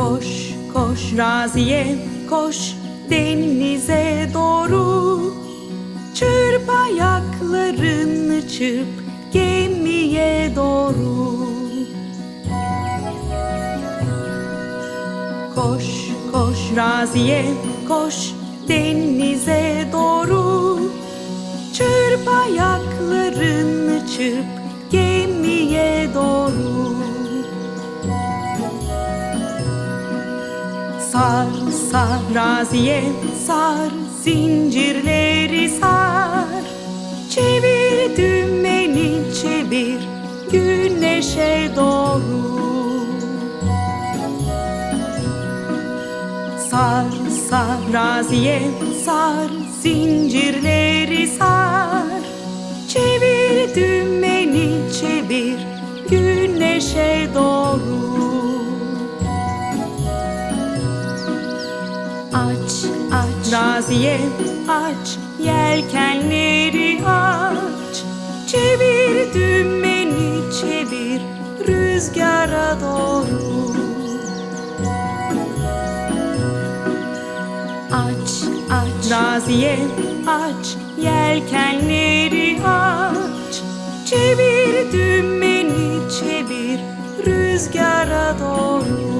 Koş koş Raziye koş denize doğru. Çırp ayaklarını çırp gemiye doğru. Koş koş Raziye koş denize doğru. Çırp ayaklarını çırp Sar sar Raziye sar zincirleri sar. Çevir dümeni çevir güneşe doğru. Sar sar Raziye sar zincirleri sar. Çevir dümeni çevir güneşe doğru Aç aç. Raziye aç. Yelkenleri aç. Çevir dümeni çevir. Rüzgara doğru. Aç aç. Raziye aç. Yelkenleri aç. Çevir dümeni çevir. Rüzgara doğru